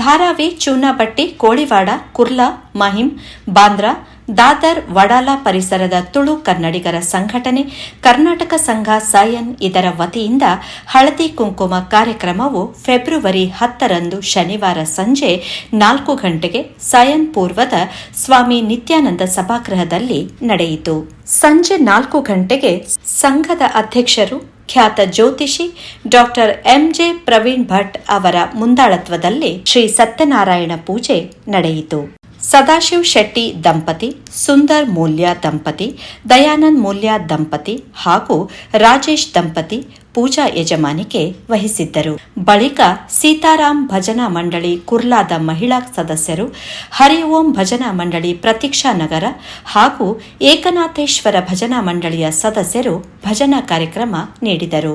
ಧಾರಾವಿ ಚೂನಾಬಟ್ಟಿ ಕೋಳಿವಾಡ ಕುರ್ಲಾ ಮಹಿಂ ಬಾಂದ್ರಾ ದಾದರ್ ವಡಾಲ ಪರಿಸರದ ತುಳು ಕನ್ನಡಿಗರ ಸಂಘಟನೆ, ಕರ್ನಾಟಕ ಸಂಘ ಸಯನ್ ಇದರ ವತಿಯಿಂದ ಹಳದಿ ಕುಂಕುಮ ಕಾರ್ಯಕ್ರಮವು ಫೆಬ್ರವರಿ ಹತ್ತರಂದು ಶನಿವಾರ ಸಂಜೆ ನಾಲ್ಕು ಗಂಟೆಗೆ ಸಯನ್ ಪೂರ್ವದ ಸ್ವಾಮಿ ನಿತ್ಯಾನಂದ ಸಭಾಗೃಹದಲ್ಲಿ ನಡೆಯಿತು. ಸಂಜೆ ನಾಲ್ಕು ಗಂಟೆಗೆ ಸಂಘದ ಅಧ್ಯಕ್ಷರು ಖ್ಯಾತ ಜ್ಯೋತಿಷಿ ಡಾಕ್ಟರ್ ಎಂಜೆ ಪ್ರವೀಣ್ ಭಟ್ ಅವರ ಮುಂದಾಳತ್ವದಲ್ಲಿ ಶ್ರೀ ಸತ್ಯನಾರಾಯಣ ಪೂಜೆ ನಡೆಯಿತು. ಸದಾಶಿವ್ ಶೆಟ್ಟಿ ದಂಪತಿ ಸುಂದರ್ ಮೂಲ್ಯ ದಂಪತಿ ದಯಾನಂದ್ ಮೂಲ್ಯ ದಂಪತಿ ಹಾಗೂ ರಾಜೇಶ್ ದಂಪತಿ ಪೂಜಾ ಯಜಮಾನಿಕೆ ವಹಿಸಿದ್ದರು. ಬಳಿಕ ಸೀತಾರಾಂ ಭಜನಾ ಮಂಡಳಿ ಕುರ್ಲಾದ ಮಹಿಳಾ ಸದಸ್ಯರು ಹರಿ ಓಂ ಭಜನಾ ಮಂಡಳಿ ಪ್ರತೀಕ್ಷಾ ನಗರ ಹಾಗೂ ಏಕನಾಥೇಶ್ವರ ಭಜನಾ ಮಂಡಳಿಯ ಸದಸ್ಯರು ಭಜನಾ ಕಾರ್ಯಕ್ರಮ ನೀಡಿದರು.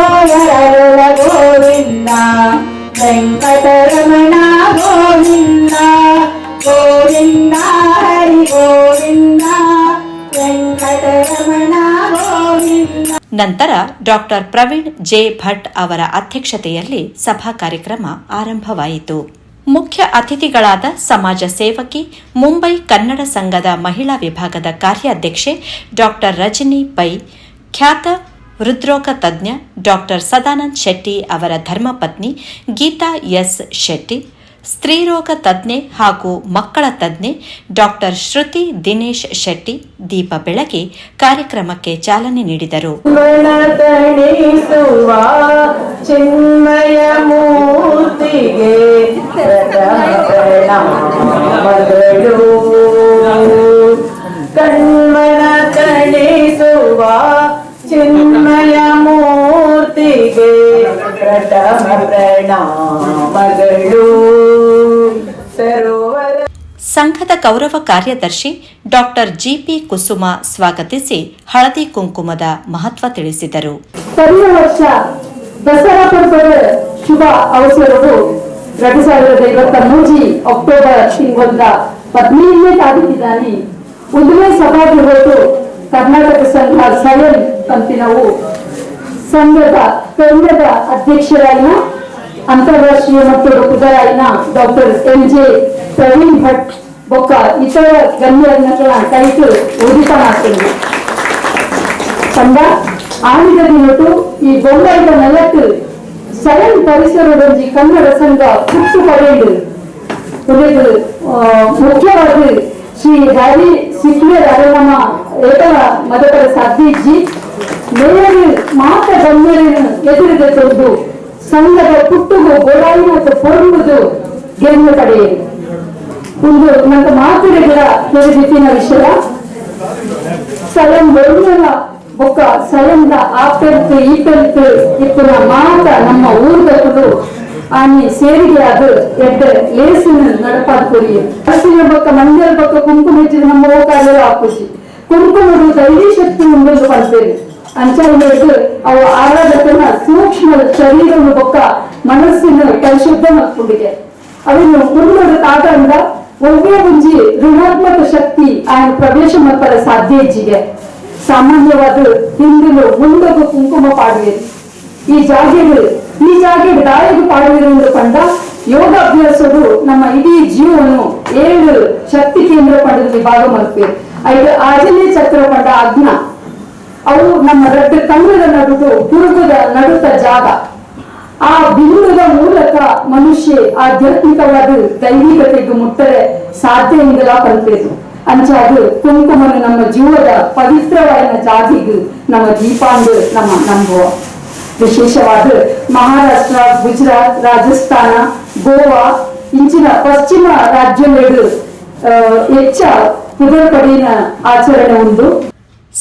ಹರಿ ನಂತರ ಡಾಕ್ಟರ್ ಪ್ರವೀಣ್ ಜೆ. ಭಟ್ ಅವರ ಅಧ್ಯಕ್ಷತೆಯಲ್ಲಿ ಸಭಾ ಕಾರ್ಯಕ್ರಮ ಆರಂಭವಾಯಿತು. ಮುಖ್ಯ ಅತಿಥಿಗಳಾದ ಸಮಾಜ ಸೇವಕಿ, ಮುಂಬೈ ಕನ್ನಡ ಸಂಘದ ಮಹಿಳಾ ವಿಭಾಗದ ಕಾರ್ಯಾಧ್ಯಕ್ಷೆ ಡಾಕ್ಟರ್ ರಜನಿ ಪೈ, ಖ್ಯಾತ ಹೃದ್ರೋಗ ತಜ್ಞ ಡಾಕ್ಟರ್ ಸದಾನಂದ್ ಶೆಟ್ಟಿ ಅವರ ಧರ್ಮಪತ್ನಿ ಗೀತಾ ಎಸ್. ಶೆಟ್ಟಿ ಸ್ತ್ರೀರೋಗ ತಜ್ಞೆ ಹಾಗೂ ಮಕ್ಕಳ ತಜ್ಞೆ ಡಾಕ್ಟರ್ ಶ್ರುತಿ ದಿನೇಶ್ ಶೆಟ್ಟಿ ದೀಪ ಬೆಳಗಿ ಕಾರ್ಯಕ್ರಮಕ್ಕೆ ಚಾಲನೆ ನೀಡಿದರು. ತಣಿಸುವ ಸಂಘದ ಗೌರವ ಕಾರ್ಯದರ್ಶಿ ಡಾಕ್ಟರ್ ಜಿಪಿ ಕುಸುಮ ಸ್ವಾಗತಿಸಿ ಹಳದಿ ಕುಂಕುಮದ ಮಹತ್ವ ತಿಳಿಸಿದರು. ಕಳೆದ ವರ್ಷ ದಸರಾ ಪರ್ವದ ಶುಭ ಅವಸರವು ಎರಡು ಸಾವಿರದ ಇವತ್ತ ಮೂಜಿ ಅಕ್ಟೋಬರ್ ತಿಂಗಳ ಹದಿನೈದನೇ ತಾರೀಕಿನಲ್ಲಿ ಒಂದನೇ ಸಭಾಗೃಹದ್ದು ಕರ್ನಾಟಕ ಸಂಘ ಸಯನ್ ಕಂತಿನವು ಸಂಘದ ಕೇಂದ್ರದ ಅಧ್ಯಕ್ಷರಾಗಿನ ಅಂತಾರಾಷ್ಟ್ರೀಯ ಮತ್ತು ಕುದರಾಯಿನ doctor M J Praveen Bhat ಬೊಕ್ಕ ಇತರ ಗಣ್ಯರನ್ನ ಟೈಟು ಉದಿತ ಮಾಡ್ತೀನಿ. ಸಂಘ ಆಳಿದ ದಿನಟು ಈ ಬೊಂಬೈದ ನೆಲಕ್ಕೆ ಸರಣ್ ಪರಿಸರದೊಂಜಿ ಕನ್ನಡ ಸಂಘ ಹುಟ್ಟು ಪಡೆಯಲು ಮುಖ್ಯವಾಗಿ ಶ್ರೀ ಹರಿ ಸಿಕ್ಲಿಯರ್ ಅರಳಮ ಏಕಲ ಮದಕರ ಸಾಧ್ಯಜ್ಜಿ ಮೇಯರು ಮಾತ ಗಣ್ಯರನ್ನು ಎದುರಿಗೆ ತಂದು, ಸಂಘದ ಪುಟ್ಟುಗು ಗೋಡಾಯಿ ಮತ್ತು ಪೊರುವುದು ಗೆನ್ನು ಪಡೆಯಿರಿ ಒಂದು ನನ್ನ ಮಾತುಗಳ ತಿಳಿದಿತ್ತಿನ ವಿಷಯ. ಸ್ವಯಂ ಬೆಳ್ಳುವ ಬೊಕ್ಕ ಸ್ವಯಂದ ಈ ಈಪೆಲ್ತ್ ಇತ್ತಿನ ಮಾತ ನಮ್ಮ ಊರ್ದಕ್ಕದು ಆನಿ ಸೇರಿಗೆ ಅದು ಎಡ್ಡ ಲೇಸಿನ ನಡಪಾದ ಕೊರಿ ಹಸಿನ ಬೊಕ್ಕ ಮಂದಿರ ಬೊಕ್ಕ ಕುಂಕುಮ ಇಟ್ಟಿದ್ರೆ ನಮ್ಮ ಓಕಾಲ ಹಾಕುಸಿ ಕುಂಕುಮರು ಧೈರ್ಯ ಶಕ್ತಿ ಉಂಡೊಂದು ಅಂತ ಹೇಳಿದ್ರೆ ಅವು ಆರಾಧಕನ ಸೂಕ್ಷ್ಮ ಶರೀರ ಪಕ್ಕ ಮನಸ್ಸಿನ ಪರಿಶುದ್ಧ ಮಾಡ್ಕೊಂಡಿದೆ. ಅವನು ಮುಂದೋದಕ್ಕಾಗ ಒಮ್ಮೆ ಮುಂಜಿ ಋಣಾತ್ಮಕ ಶಕ್ತಿ ಆ ಪ್ರವೇಶ ಮಾಡ್ತಾರೆ ಸಾಧ್ಯ ಹೆಚ್ಚಿಗೆ ಸಾಮಾನ್ಯವಾದ ಹಿಂದಿನ ಮುಂದೊಬ್ಬ ಕುಂಕುಮ ಪಾಡುವೆ ಈ ಜಾಗೆಗಳು ಈ ಜಾಗೆ ದಾಯಿಗೆ ಪಾಡುವಿರುವುದು ಕಂಡ ಯೋಗಾಭ್ಯಾಸವು ನಮ್ಮ ಇಡೀ ಜೀವನು ಏಳು ಶಕ್ತಿ ಕೇಂದ್ರ ಪಡೆದಲ್ಲಿ ಭಾಗ ಮಾಡ್ತೀವಿ ಐದು ಆಜನೇ ಚಕ್ರ ಪಡ ಅಜ್ಞಾ ಅವು ನಮ್ಮ ರಕ್ತ ತಂಗದ ನಡುದು ಹುರುಗದ ನಡುತ ಜಾಗ. ಆ ಬಿಂದುದ ಮೂಲಕ ಮನುಷ್ಯ ಆಧ್ಯಾತ್ಮಿಕವಾದ ದೈವಿಕತೆಗೆ ಮುಟ್ಟರೆ ಸಾಧ್ಯ ಎಂದಲ ಕಲ್ಪೇದು ಅಂಚಾದ ಕುಂಕುಮನ ನಮ್ಮ ಜೀವದ ಪವಿತ್ರವಾದ ಜಾತಿಗೆ ನಮ್ಮ ದೀಪಾಂಡು ನಮ್ಮ ನಂಬುವ. ವಿಶೇಷವಾದ ಮಹಾರಾಷ್ಟ್ರ, ಗುಜರಾತ್, ರಾಜಸ್ಥಾನ, ಗೋವಾ, ಇಂಚಿನ ಪಶ್ಚಿಮ ರಾಜ್ಯಗಳು ಹೆಚ್ಚ ಕುದುರೆಪಡಿನ ಆಚರಣೆ ಉಂಟು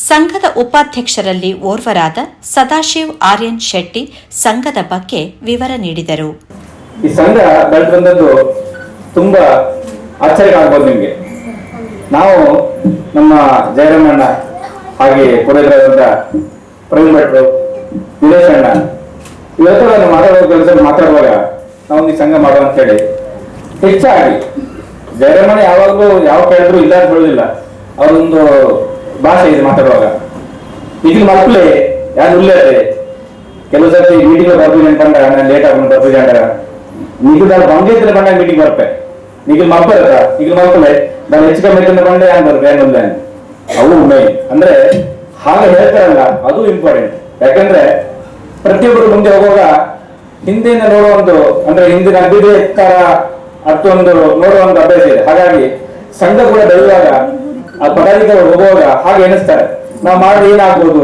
ಸಂಘದ ಉಪಾಧ್ಯಕ್ಷರಲ್ಲಿ ಓರ್ವರಾದ ಸದಾಶಿವ್ ಆರ್ಯನ್ ಶೆಟ್ಟಿ ಸಂಘದ ಬಗ್ಗೆ ವಿವರ ನೀಡಿದರು. ಈ ಸಂಘ ಬೆಳೆದು ಬಂದದ್ದು ತುಂಬಾ ಆಶ್ಚರ್ಯ ಆಗ್ಬೋದು ನಿಮಗೆ. ನಾವು ನಮ್ಮ ಜಯರಾಮಣ್ಣ ಹಾಗೆ ಪುರೋಹಿತರಾದಂತ ಪ್ರವೀಣ್ ಭಟ್ರು, ದಿನೇಶ್ ಅಣ್ಣ, ಇವತ್ತು ನಾನು ಮಾತಾಡೋ ಕೆಲಸ ಮಾತಾಡುವಾಗ ನಾವು ಈ ಸಂಘ ಮಾಡೋ ಅಂತ ಹೇಳಿ ಹೆಚ್ಚಾಗಿ ಜಯರಾಮಣ್ಣ ಯಾವಾಗಲೂ ಯಾವ ಕೇಳಿದ್ರು ಇಲ್ಲ ಅಂತ ಹೇಳೋದಿಲ್ಲ. ಅವರೊಂದು ಭಾಷೆ ಇದೆ ಮಾತಾಡುವಾಗ. ಈಗಿನ ಮಕ್ಕಳೇ, ಯಾರು ಉಳ್ಳೇ ಕೆಲವು ಸರ್ತಿ ಮೀಟಿಂಗ್ ಬರ್ತೀನಿ ಅನ್ಕೊಂಡ ನಾನು ಲೇಟ್ ಆಗ್ಬಿಟ್ಟು ಬರ್ತೀನಿ ಅಂದಾಗ ಬಂದೇ ಇದ್ರೆ ಬಂದಾಗ ಮೀಟಿಂಗ್ ಬರ್ತೆ ನಿಗಲ್ ಮಕ್ಕಳ ಈಗ ಮಕ್ಕಳೇ ನಾನು ಹೆಚ್ಚು ಕಮ್ಮಿ ತಿಂದ ಬಂದೆ ಅಂತ ಏನು ಅನ್ನೋಲ್ಲ ಅವು ಮೇನ್ ಅಂದ್ರೆ, ಹಾಗೆ ಹೇಳ್ತಾರಲ್ಲ, ಅದು ಇಂಪಾರ್ಟೆಂಟ್ ಯಾಕಂದ್ರೆ, ಪ್ರತಿಯೊಬ್ಬರು ಮುಂದೆ ಹೋಗುವಾಗ ಹಿಂದಿನ ನೋಡುವ ಒಂದು, ಅಂದ್ರೆ ಹಿಂದಿನ ಅಭಿವೃದ್ಧಿ ಅರ್ಥೊಂದು ನೋಡುವ ಒಂದು ಅಭ್ಯಾಸ ಇದೆ. ಹಾಗಾಗಿ, ಸಂಘ ಕೂಡ ಬೆಳೆಯುವಾಗ ಆ ಪದಾಧಿಕಾರಿ ಹೋಗುವಾಗ ಹಾಗೆ ಎಣಿಸ್ತಾರೆ. ನಾವು ಮಾಡಿ ಏನಾಗ್ಬೋದು?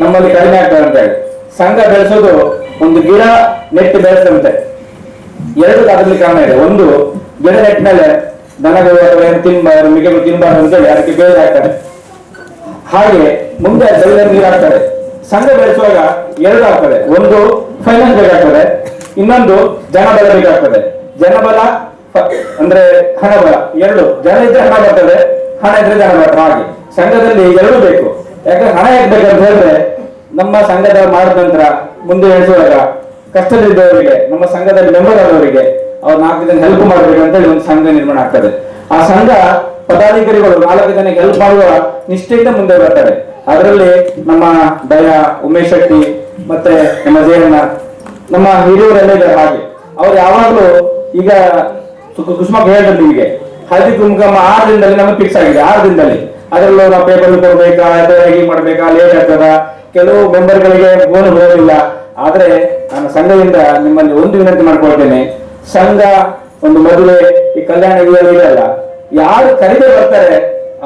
ನಮ್ಮಲ್ಲಿ ಕಡಿಮೆ ಆಗ್ತದೆ ಅಂತ ಹೇಳಿ. ಸಂಘ ಬೆಳೆಸೋದು ಒಂದು ಗಿಡ ನೆಟ್ಟು ಬೆಳೆಸಂತೆ ಎರಡು ಅದರಲ್ಲಿ ಕಾರಣ ಇದೆ. ಒಂದು, ಗಿಡ ನೆಟ್ಟ ಮೇಲೆ ದನಗಳು ಅಥವಾ ಏನು ತಿನ್ಬಾರ್ದು ಅಂತ ತಿನ್ಬಾರ್ದು ಅದಕ್ಕೆ ಬೇರೆ ಹಾಕ್ತಾರೆ ಹಾಗೆ ಮುಂದೆ ಬೆಳೆದ ನೀರು ಹಾಕ್ತಾರೆ ಸಂಘ ಬೆಳೆಸುವಾಗ ಎರಡು ಆಗ್ತದೆ. ಒಂದು ಫೈನಾನ್ಸ್ ಬೇಕಾಗ್ತದೆ. ಇನ್ನೊಂದು, ಜನಬಲ ಬೇಕಾಗ್ತದೆ. ಜನಬಲ ಅಂದ್ರೆ ಹಣಬಲ. ಎರಡು, ಜನ ಇದ್ರೆ ಹಣ ಬರ್ತದೆ. ಹಣ ಇದ್ರೆ ಜನ ಹಾಗೆ. ಸಂಘದಲ್ಲಿ ಎರಡೂ ಬೇಕು. ಯಾಕಂದ್ರೆ ಹಣ ಯಾಕೆ ಬೇಕಂತ ಹೇಳಿದ್ರೆ, ನಮ್ಮ ಸಂಘದ ಮಾಡಿದ ನಂತರ ಮುಂದೆ ಎಣಿಸುವಾಗ ಕಷ್ಟದಲ್ಲಿದ್ದವರಿಗೆ ನಮ್ಮ ಸಂಘದಲ್ಲಿ ಮೆಂಬರ್ ಆದವರಿಗೆ ಅವ್ರು ನಾಲ್ಕು ಜನ ಹೆಲ್ಪ್ ಮಾಡಬೇಕು ಅಂತ ಹೇಳಿ ಒಂದು ಸಂಘ ನಿರ್ಮಾಣ ಆಗ್ತದೆ. ಆ ಸಂಘ ಪದಾಧಿಕಾರಿಗಳು ನಾಲ್ಕು ಜನಕ್ಕೆ ಹೆಲ್ಪ್ ಮಾಡುವ ನಿಷ್ಠೆಯಿಂದ ಮುಂದೆ ಬರ್ತಾರೆ ಅದರಲ್ಲಿ ನಮ್ಮ ದಯ ಉಮೇಶ್ ಶೆಟ್ಟಿ ಮತ್ತೆ ನಮ್ಮ ಜಯಣ್ಣ, ನಮ್ಮ ಹಿರಿಯವರೆಲ್ಲ ಇದ್ದಾರೆ ಹಾಗೆ. ಅವ್ರು ಯಾವಾಗಲೂ ಈಗ ಸು- ಕುಸುಮ ಹೇಳಿದ್ರು ನಿಮಗೆ ಹಳದಿ ಕುಂಕುಮ ಆರು ದಿನದಲ್ಲಿ ನಮಗೆ ಫಿಕ್ಸ್ ಆಗಿದೆ ಆರು ದಿನದಲ್ಲಿ ಅದರಲ್ಲೂ ನಾವು ಪೇಪರ್ ಕೊಡ್ಬೇಕಾ ಅಥವಾ ಹೇಗೆ ಮಾಡ್ಬೇಕಾ ಲೇಟ್ ಆಗ್ತದ? ಕೆಲವು ಮೆಂಬರ್ಗಳಿಗೆ ಫೋನ್ ಹೋಗಿಲ್ಲ ಆದ್ರೆ ನಾನು ಸಂಘದಿಂದ ನಿಮ್ಮಲ್ಲಿ ಒಂದು ವಿನಂತಿ ಮಾಡ್ಕೊಳ್ತೇನೆ. ಸಂಘ ಒಂದು ಮದುವೆ ಈ ಕಲ್ಯಾಣ ಇದೆಯಲ್ಲ ಯಾರು ಕರಿದೆ ಬರ್ತಾರೆ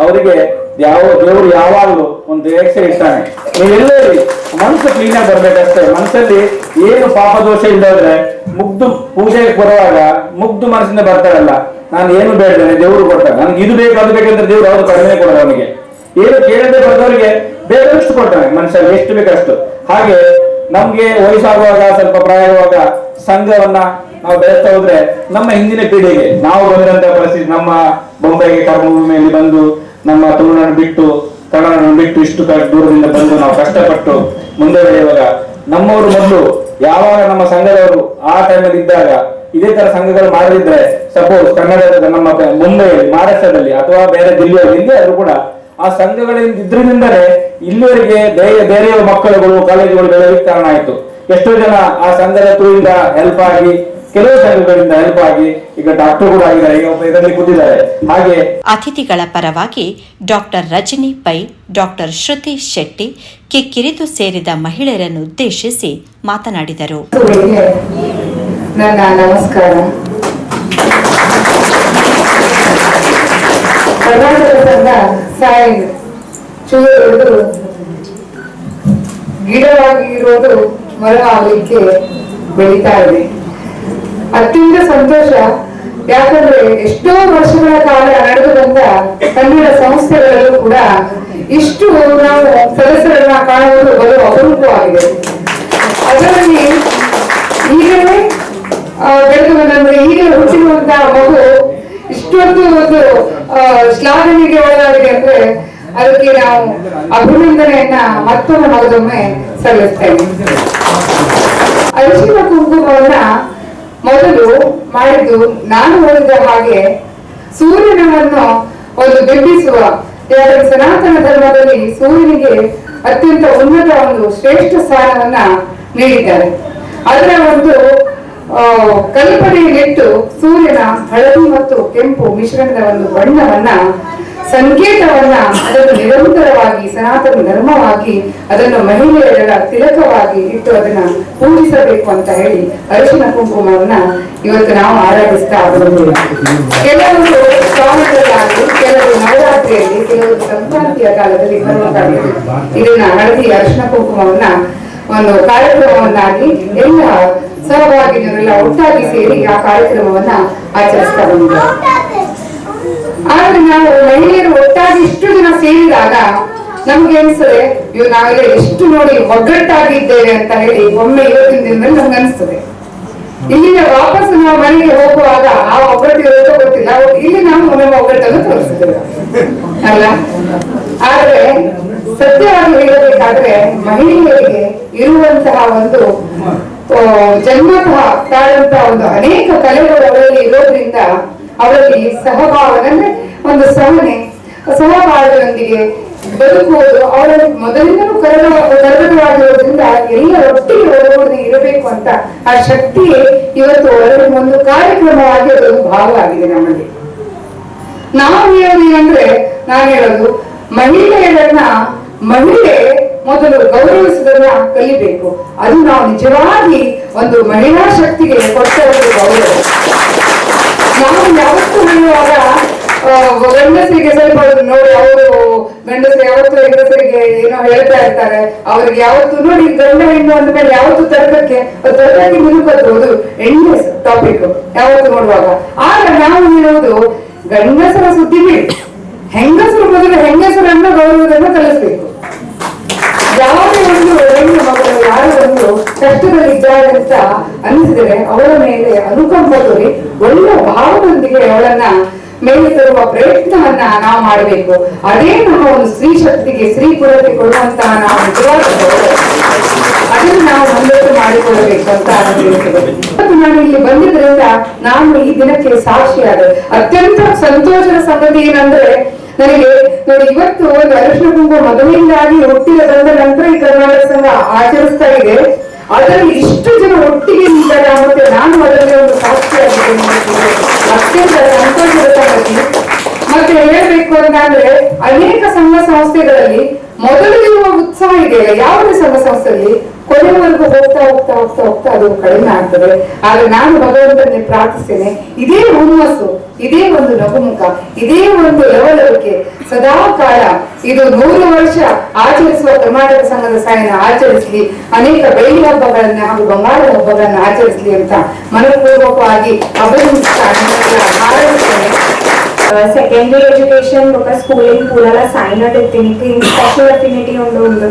ಅವರಿಗೆ ಯಾವ ದೇವರು ಯಾವಾಗಲೂ ಒಂದು ಎಕ್ಸ್ರೆ ಇರ್ತಾನೆ. ನೀವೆಲ್ಲೇ ಇರಿ, ಮನಸ್ಸು ಕ್ಲೀನ್ ಆಗಿ ಬರ್ಬೇಕಷ್ಟೇ. ಮನಸ್ಸಲ್ಲಿ ಏನು ಪಾಪ ದೋಷ ಇಲ್ಲದ್ರೆ ಮುಗ್ದು ಪೂಜೆಗೆ ಬರುವಾಗ ಮುಗ್ದು ಮನಸ್ಸಿಂದ ಬರ್ತಾರಲ್ಲ. ನಾನು ಏನು ಬೇಡ್ತೇನೆ ದೇವರು ಕೊಡ್ತಾನೆ ನನಗೆ ಇದು ಬೇಕು, ಅದು ಬೇಕಂದ್ರೆ ದೇವರು ಯಾವುದು ಕಡಿಮೆ ಕೊಡೋದು ಅವನಿಗೆ. ಏನು ಕೇಳದೆ ಬಂದವರಿಗೆ ಬೇಕಾದಷ್ಟು ಕೊಡ್ತಾನೆ ಮನುಷ್ಯ ಎಷ್ಟು ಬೇಕಷ್ಟು ಹಾಗೆ ನಮ್ಗೆ ವಯಸ್ಸಾಗುವಾಗ, ಸ್ವಲ್ಪ ಪ್ರಾಯವಾಗ ಸಂಘವನ್ನ ನಾವು ಬೆಳೆಸ್ತಾ ಹೋದ್ರೆ ನಮ್ಮ ಹಿಂದಿನ ಪೀಳಿಗೆ ನಾವು ಬಂದಂತ ಪರಿಸ್ಥಿತಿ, ನಮ್ಮ ಬೊಂಬೈಗೆ ಕರ್ಮಭೂಮಿಯಲ್ಲಿ ಬಂದು, ನಮ್ಮ ತುಳುನಾಡು ಬಿಟ್ಟು ಕನ್ನಡವನ್ನು ಬಿಟ್ಟು ಇಷ್ಟು ದೂರದಿಂದ ಬಂದು ನಾವು ಕಷ್ಟಪಟ್ಟು ಮುಂದೆ ಬೆಳೆಯುವಾಗ, ನಮ್ಮವರು ಮೊದಲು ಯಾವಾಗ ನಮ್ಮ ಸಂಘದವರು ಆ ಟೈಮಲ್ಲಿ ಇದ್ದಾಗ ಇದೇ ತರ ಸಂಘಗಳು ಮಾಡದಿದ್ರೆ ಸಪೋಸ್ ಕನ್ನಡದ ನಮ್ಮ ಮುಂಬೈಯಲ್ಲಿ ಮಹಾರಾಷ್ಟ್ರದಲ್ಲಿ ಅಥವಾ ಬೇರೆ ದಿಲ್ಲಿಯಲ್ಲಿ ಇಲ್ಲಿ ಆದ್ರೂ ಕೂಡ ಆ ಸಂಘಗಳಿಂದ ಇದ್ರಿಂದಲೇ ಇಲ್ಲಿವರೆಗೆ ಬೇರೆ ಬೇರೆ ಮಕ್ಕಳುಗಳು ಕಾಲೇಜುಗಳು ಬೆಳೆಯಲಿಕ್ಕೆ ಕಾರಣ ಆಯಿತು. ಎಷ್ಟೋ ಜನ ಆ ಸಂಘದ ಥ್ರೂಯಿಂದ ಹೆಲ್ಪ್ ಆಗಿ ಕೆಲವು ಸಂಘಗಳಿಂದ ಹೆಲ್ಪ್ ಆಗಿ ಈಗ ಡಾಕ್ಟರ್ ಕೂಡ ಆಗಿದ್ದಾರೆ ಇದರಲ್ಲಿ ಕೂತಿದ್ದಾರೆ. ಹಾಗೆ ಅತಿಥಿಗಳ ಪರವಾಗಿ ಡಾಕ್ಟರ್ ರಜನಿ ಪೈ ಡಾಕ್ಟರ್ ಶ್ರುತಿ ಶೆಟ್ಟಿ ಕಿಕ್ಕಿರಿದು ಸೇರಿದ ಮಹಿಳೆಯರನ್ನು ಉದ್ದೇಶಿಸಿ ಮಾತನಾಡಿದರು. ನನ್ನ ನಮಸ್ಕಾರ. ಕರ್ನಾಟಕ ಸಂಘ ಸಾಯಿ ಚೂರು ಗಿಡವಾಗಿ ಇರೋದು ಮರವಾಗಲಿಕ್ಕೆ ಬೆಳೀತಾ ಇದೆ. ಅತ್ಯಂತ ಸಂತೋಷ, ಯಾಕಂದ್ರೆ ಎಷ್ಟೋ ವರ್ಷಗಳ ಕಾಲ ನಡೆದು ಬಂದ ಕನ್ನಡ ಸಂಸ್ಥೆಗಳಲ್ಲೂ ಕೂಡ ಇಷ್ಟು ನಾವು ಸದಸ್ಯರನ್ನ ಕಾಣುವುದು ಬಲು ಅಪರೂಪವಾಗಿದೆ. ಅದರಲ್ಲಿ ಈಗಲೇ ಬೆಳೆದು ಈಗಲೇ ಹುಟ್ಟಿರುವಂತಹ ಮಗು ಇಷ್ಟೊಂದು ಒಂದು ಶ್ಲಾಘನೆಗೆ ಒಳಗಾಗಿದೆ ಅಂದ್ರೆ ಅದಕ್ಕೆ ನಾವು ಅಭಿನಂದನೆಯನ್ನ ಮತ್ತೊಮ್ಮೆ ಮಗದೊಮ್ಮೆ ಇದ್ದೀವಿ ಅರಿಶಿನ ಕುಂಕುಮವನ್ನ ಮೊದಲು ಮಾಡಿದ್ದು ನಾನು ಓದಿದ ಹಾಗೆ ಸೂರ್ಯನವನ್ನು ಒಂದು ಬಿಂಬಿಸುವ ಯಾಕಂದ್ರೆ ಸನಾತನ ಧರ್ಮದಲ್ಲಿ ಸೂರ್ಯನಿಗೆ ಅತ್ಯಂತ ಉನ್ನತ ಒಂದು ಶ್ರೇಷ್ಠ ಸ್ಥಾನವನ್ನ ನೀಡಿದ್ದಾರೆ. ಅದರ ಒಂದು ಕಲ್ಪನೆಯಲ್ಲಿಟ್ಟು ಸೂರ್ಯನ ಹಳದಿ ಮತ್ತು ಕೆಂಪು ಮಿಶ್ರಣದ ಒಂದು ಬಣ್ಣವನ್ನ, ಸಂಕೇತವನ್ನ ಅದನ್ನು ನಿರಂತರವಾಗಿ ಸನಾತನ ಧರ್ಮವಾಗಿ, ಅದನ್ನು ಮಹಿಳೆಯರ ತಿಲಕವಾಗಿ ಇಟ್ಟು ಅದನ್ನ ಪೂಜಿಸಬೇಕು ಅಂತ ಹೇಳಿ ಅರಿಶಿನ ಕುಂಕುಮವನ್ನ ಇವತ್ತು ನಾವು ಆರಾಧಿಸ್ತಾ ಬಂದಿದ್ದೇವೆ. ಕೆಲವೊಂದು ಸ್ವಾಮಿಗಳಾಗಿ, ಕೆಲವರು ನವರಾತ್ರಿಯಲ್ಲಿ, ಕೆಲವರು ಸಂಕ್ರಾಂತಿಯ ಕಾಲದಲ್ಲಿ ಇದನ್ನ ಹಳದಿ ಅರಿಶಿನ ಕುಂಕುಮವನ್ನ ಒಂದು ಕಾರ್ಯಕ್ರಮವನ್ನಾಗಿ ಎಲ್ಲ ಸಹಭಾಗಿನವರೆಲ್ಲ ಒಟ್ಟಾಗಿ ಸೇರಿ ಆ ಕಾರ್ಯಕ್ರಮವನ್ನ ಆಚರಿಸ್ತಾ ಬಂದಿದೆ. ಆದ್ರೆ ನಾವು ಮಹಿಳೆಯರು ಒಟ್ಟಾಗಿ ಇಷ್ಟು ದಿನ ಸೇರಿದಾಗ ನಮ್ಗೆ ಅನ್ಸ್ತದೆ ಇವ್ ನಾವೆಲ್ಲ ಎಷ್ಟು ನೋಡಿ ಒಗ್ಗಟ್ಟಾಗಿದ್ದೇವೆ ಅಂತ ಹೇಳಿ ಒಮ್ಮೆ ಇವತ್ತಿನ ದಿನದಲ್ಲಿ ನಮ್ಗೆ ಅನ್ಸ್ತದೆ ಇಲ್ಲಿಂದ ವಾಪಸ್ ನಾವು ಮನೆಗೆ ಹೋಗುವಾಗ ಆ ಒಗ್ಗಟ್ಟು ಇರೋದು ಗೊತ್ತಿಲ್ಲ ಇಲ್ಲಿ ನಾವು ನಮ್ಮ ಒಗ್ಗಟ್ಟನ್ನು ತೋರಿಸ್ತೇವೆ. ಅಲ್ಲ? ಆದ್ರೆ ಸತ್ಯವಾಗಿ ಹೇಳಬೇಕಾದ್ರೆ ಮಹಿಳೆಯರಿಗೆ ಇರುವಂತಹ ಒಂದು ಜನ್ಮತಃ ತಾಳಂತಹ ಒಂದು ಅನೇಕ ಕಲೆಗಳು ಅವರಲ್ಲಿ ಇರೋದ್ರಿಂದ ಅವರಲ್ಲಿ ಸಹಭಾವನೆ, ಅಂದ್ರೆ ಒಂದು ಸಹನೆ ಸಹಬಾಳ್ವೆಯೊಂದಿಗೆ ಬದುಕುವುದು ಅವರಲ್ಲಿ ಮೊದಲಿಂದಲೂ ಕರಗ ಕರಗತವಾಗಿರೋದ್ರಿಂದ ಎಲ್ಲ ಒಟ್ಟಿಗೆ ಒಳಗೂಡಿ ಇರಬೇಕು ಅಂತ ಆ ಶಕ್ತಿ ಇವತ್ತು ಅವರಲ್ಲಿ ಒಂದು ಕಾರ್ಯಕ್ರಮವಾಗಿ ಅದೊಂದು ಭಾಗವಾಗಿದೆ ನಮ್ಮಲ್ಲಿ. ನಾವು ಹೇಳೋದು ಏನಂದ್ರೆ ನಾನು ಹೇಳೋದು ಮಹಿಳೆಯರನ್ನ ಮಹಿಳೆ ಮೊದಲು ಗೌರವಿಸುವುದನ್ನ ಕಲಿಬೇಕು. ಅದು ನಾವು ನಿಜವಾಗಿ ಒಂದು ಮಹಿಳಾ ಶಕ್ತಿಗೆ ಕೊಟ್ಟ ಒಂದು ಗೌರವ. ನಾವು ಯಾವತ್ತು ಹೇಳುವಾಗ ಗಂಡಸರಿಗೆ ಸ್ವಲ್ಪ ನೋಡಿ ಅವರು ಗಂಡಸರು ಯಾವತ್ತು ಹೆಂಗಸರಿಗೆ ಏನೋ ಹೇಳ್ತಾ ಇರ್ತಾರೆ. ಅವ್ರಿಗೆ ಯಾವತ್ತು ನೋಡಿ ಗಂಡ ಹೆಣ್ಣು ಅಂದ ಮೇಲೆ ಯಾವತ್ತು ತರ್ಕಕ್ಕೆ ತರ್ಕಕ್ಕೆ ನಿಲುಕದ್ದು ಅದು ಹೆಣ್ಣು ಟಾಪಿಕ್ ಯಾವತ್ತು ನೋಡುವಾಗ. ಆಗ ನಾವು ಹೇಳುವುದು, ಗಂಡಸರ ಸುದ್ದಿ ಹೆಂಗಸರು ಮೊದಲು ಹೆಂಗಸರನ್ನ ಗೌರವವನ್ನು ಕಲಿಸ್ಬೇಕು. ಯಾವುದೇ ಒಂದು ಹೆಣ್ಣು ಮಗಳು, ಯಾರು ಒಂದು ಕಷ್ಟದಲ್ಲಿದ್ದಾರೆ ಅಂತ ಅನಿಸಿದರೆ ಅವಳ ಮೇಲೆ ಅನುಕಂಪ ತೋರಿ ಒಳ್ಳೆ ಭಾವದೊಂದಿಗೆ ಅವಳನ್ನ ಮೇಲೆ ತರುವ ಪ್ರಯತ್ನವನ್ನ ನಾವು ಮಾಡಬೇಕು. ಅದೇ ನಮ್ಮ ಒಂದು ಸ್ತ್ರೀ ಶಕ್ತಿಗೆ, ಸ್ತ್ರೀ ಪೂರತೆ ಕೊಡುವಂತಹ ನಾವು. ಅದನ್ನು ನಾವು ಮುಂದಕ್ಕೆ ಮಾಡಿಕೊಳ್ಳಬೇಕು ಅಂತ ನಾನು ಇಲ್ಲಿ ಬಂದಿದ್ರಿಂದ ನಾನು ಈ ದಿನಕ್ಕೆ ಸಾಕ್ಷಿಯಾದ. ಅತ್ಯಂತ ಸಂತೋಷದ ಸಂಗತಿ ಏನಂದ್ರೆ ನನಗೆ ನೋಡಿ ಇವತ್ತು ಒಂದು ಅರಿಶಿನ ಕುಂಕುಮ ಮದುವೆಯಿಂದಾಗಿ ಹುಟ್ಟಿದ ಬಂದ ನಂತರ ಈ ಕರ್ನಾಟಕ ಸಂಘ ಆಚರಿಸ್ತಾ ಇದೆ. ಅದರಲ್ಲಿ ಇಷ್ಟು ಜನ ಒಟ್ಟಿಗೆ ನಿಂತಾಗ ಮತ್ತೆ ನಾನು ಅದರಲ್ಲಿ ಒಂದು ಸಾಕ್ಷಿಯಾಗಿದ್ದೇನೆ ಅತ್ಯಂತ ಸಂತೋಷದ ಸಂಗತಿ. ಮತ್ತೆ ಹೇಳ್ಬೇಕು ಅಂತಂದ್ರೆ, ಅನೇಕ ಸಂಘ ಸಂಸ್ಥೆಗಳಲ್ಲಿ ಮೊದಲು ಇರುವ ಉತ್ಸಾಹ ಇದೆಯಲ್ಲ? ಯಾವುದೇ ಸಂಘ ಸಂಸ್ಥೆಯಲ್ಲಿ? ಕೊನೆವರೆಗೂ ಹೋಗ್ತಾ ಹೋಗ್ತಾ ಹೋಗ್ತಾ ಹೋಗ್ತಾ ಅದು ಕಡಿಮೆ ಆಗ್ತದೆ. ಆದ್ರೆ ನಾನು ಭಗವಂತನೇ ಪ್ರಾರ್ಥಿಸ್ತೇನೆ. ಇದೇ ಹುಮ್ಮಸ್ಸು, ಇದೇ ಒಂದು ನಗುಮುಖ, ಇದೇ ಒಂದು ಲವಲವಿಕೆ. ಸದಾ ಕಾಲ ಇದು ನೂರು ವರ್ಷ ಆಚರಿಸುವ ಕರ್ನಾಟಕ ಸಂಘದ ಸಾಯನ ಆಚರಿಸಲಿ, ಅನೇಕ ಬೆಳ್ಳಿ ಹಬ್ಬಗಳನ್ನ ಹಾಗೂ ಬಂಗಾರದ ಹಬ್ಬಗಳನ್ನ ಆಚರಿಸಲಿ ಅಂತ ಮನಪೂರ್ವಕವಾಗಿ ಅಭಿನಂದಿಸ್ತಾ ಸೆಕೆಂಡರಿ ಎಜುಕೇಶನ್ ಸ್ಕೂಲಿಂಗ್ ಪೂರ ಸೈನ್ ಇರ್ತೀನಿ ಸ್ಪೆಷಲ್ ಅಫಿನಿಟಿ ಒಂದು ಒಂದು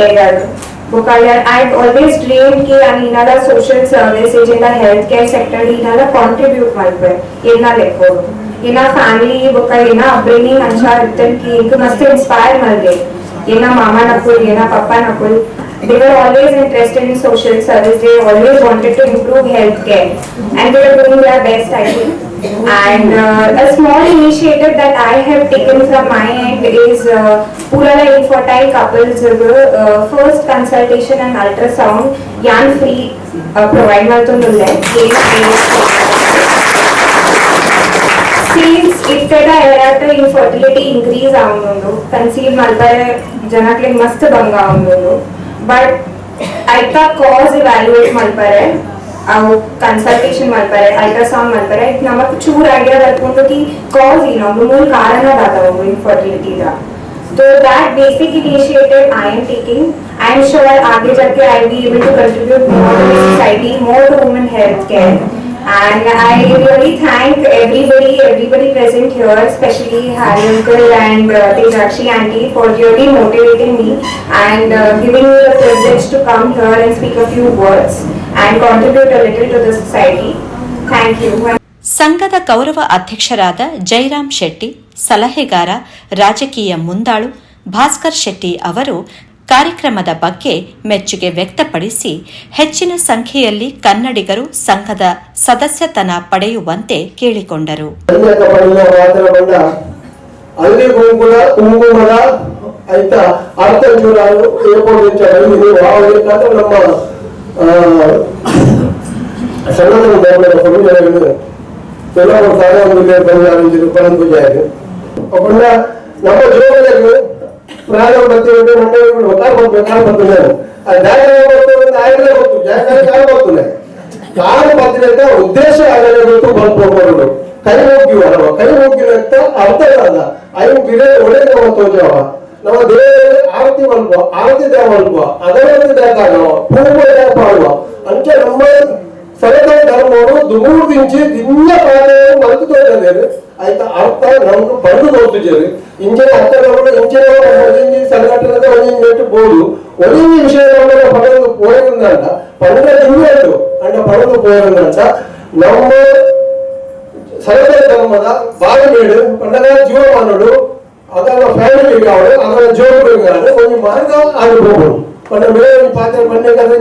ಏರಿಯಾದು ಬೊಕ್ಕ ಐ ಆಲ್ವೇಸ್ ಡ್ರೀಮ್ ಕಿ ನಾನು ಏನಾದ ಸೋಷಿಯಲ್ ಸರ್ವಿಸ್ ಇಲ್ಲ ಹೆಲ್ತ್ ಕೇರ್ ಸೆಕ್ಟರ್ ಏನಾದ ಕಾಂಟ್ರಿಬ್ಯೂಟ್ ಮಾಡ್ಬೇ ಏನ ಲೆಕ್ಕೋದು ಏನ ಫ್ಯಾಮಿಲಿ ಬೊಕ್ಕ ಏನ ಅಪ್ಬ್ರಿಂಗಿಂಗ್ ಅಂಶ ಇರ್ತೇನೆ ಕಿ ಇಂಕ ಮಸ್ತ್ ಇನ್ಸ್ಪೈರ್ ಮಾಡ್ದೆ ಏನ ಮಾಮ ನಕುಲ್ ಏನ ಪಪ್ಪ Nakul they were always interested in social service. They always wanted to improve healthcare, and they were doing their best, I think. And uh, a small initiative that I have taken from my end is uh, Purala infertile couples uh, first consultation and ultrasound yan free uh, provide ಮಾಡ್ತೊಂದುಲ್ಲೆ scenes ಇಟ್ಟೆಡ ಎರಡ infertility increase ಆಗುಂಡು conceive ಮಾಡ್ತಾರೆ ಜನಕ್ಕೆ ಮಸ್ತ್ ಭಂಗ ಆಗುಂಡು but ಐತ ಕಾಸ್ evaluate ಮಾಡ್ತಾರೆ ಅವು consultation ಮಾಡ್ತಾರೆ ultrasound ಮಾಡ್ತಾರೆ ನಮಕ್ ಚೂರ್ ಐಡಿಯಾ ಬರ್ಕೊಂಡು ಕಿ ಕಾಸ್ ಏನು ಮೂಲ ಕಾರಣ ಅದಾವ ಇನ್ಫರ್ಟಿಲಿಟಿದ So that basic initiative I am taking. I am sure आगे जाके I will be able to contribute more to the society, more to women health care. And I really thank everybody, everybody present here, especially Harry uncle and uh, Tejakshi auntie for really motivating me and uh, giving me the privilege to come here and speak a few words and contribute a little to the society. Thank you. ಸಂಘದ ಗೌರವ ಅಧ್ಯಕ್ಷರಾದ ಜೈರಾಮ್ ಶೆಟ್ಟಿ ಸಲಹೆಗಾರ ರಾಜಕೀಯ ಮುಂದಾಳು ಭಾಸ್ಕರ್ ಶೆಟ್ಟಿ ಅವರು ಕಾರ್ಯಕ್ರಮದ ಬಗ್ಗೆ ಮೆಚ್ಚುಗೆ ವ್ಯಕ್ತಪಡಿಸಿ, ಹೆಚ್ಚಿನ ಸಂಖ್ಯೆಯಲ್ಲಿ ಕನ್ನಡಿಗರು ಸಂಘದ ಸದಸ್ಯತನ ಪಡೆಯುವಂತೆ ಕೇಳಿಕೊಂಡರು. ಕನ್ಯಾಕ ಬಂದ ನಮ್ಮ ಬಂದು ನಮ್ಮ ಜೀವನದಲ್ಲಿ ಪ್ರಾಣ ಬರ್ತೀವಿ ಮಂಡಳಿ ಒತ್ತಾರ ಬರ್ಬೇಕು ಕಾಲ ಬರ್ತೀನಿ ಆ ಜಾಗ ಬರ್ತೀನಿ ಆಯ್ಕೆ ಗೊತ್ತು ಕಾಲ ಬರ್ತೀನಿ ಕಾಲ ಬರ್ತೀನಿ ಅಂತ ಉದ್ದೇಶ ಆಗಲೇ ಗೊತ್ತು ಬರ್ಬೋದು ಕೈ ಹೋಗಿವ ಕೈ ಹೋಗಿಲ್ಲ ಅಂತ ಅರ್ಥ ಅಲ್ಲ. ಐದು ಗಿಡ ಒಳ್ಳೆ ನಮ್ಮ ತೋಜವ ನಮ್ಮ ದೇವರಲ್ಲಿ ಆರತಿ ಮಲ್ಪ ಆರತಿ ದೇವ ಮಲ್ಪ ಅದರಲ್ಲಿ ದೇವ ಪೂರ್ವ ದೇವ ಮಾಡುವ ಅಂಚೆ ನಮ್ಮ ಸರಕಾರ ಧರ್ಮವರು ದುಮೂರ್ದಿಂಚಿ ದಿನ ಮರೆತು ಮಲ್ತುಕೊಂಡಿದ್ದಾರೆ ಆಯ್ತಾ? ಅರ್ಥ ನಮ್ಗೆ ಪಡೆದು ನೋಡ್ತಿದ್ದೀರಿ ಇಂಚಿನ ಅರ್ಥಗಳು ಇಂಚಿನ ಒಂದಿಂಚಿ ಸಂಘಟನೆದ ಒಂದಿಂಚಿ ನೆಟ್ಟು ಬೋದು ಒಂದಿಂಚಿ ವಿಷಯಗಳನ್ನ ಪಡೆದು ಪೋಯದಂತ ಪಡೆದ ಹಿಂಗೇಟು ಅಂಡ ಪಡೆದು ಅಂತ. ನಮ್ಮ ಸರಕಾರ ಧರ್ಮದ ಬಾಯಿಬೇಡು ಪಂಡಗ ಜೀವಮಾನಗಳು ಅದರ ಫ್ಯಾಮಿಲಿ ಕಾವಡು ಅದರ ಜೋಗುಗಳು ಒಂದು ಮಾರ್ಗ ಆಗಿರ್ಬೋದು. ಪಂಡ ಮೇಲೆ ಪಾತ್ರ ಕದ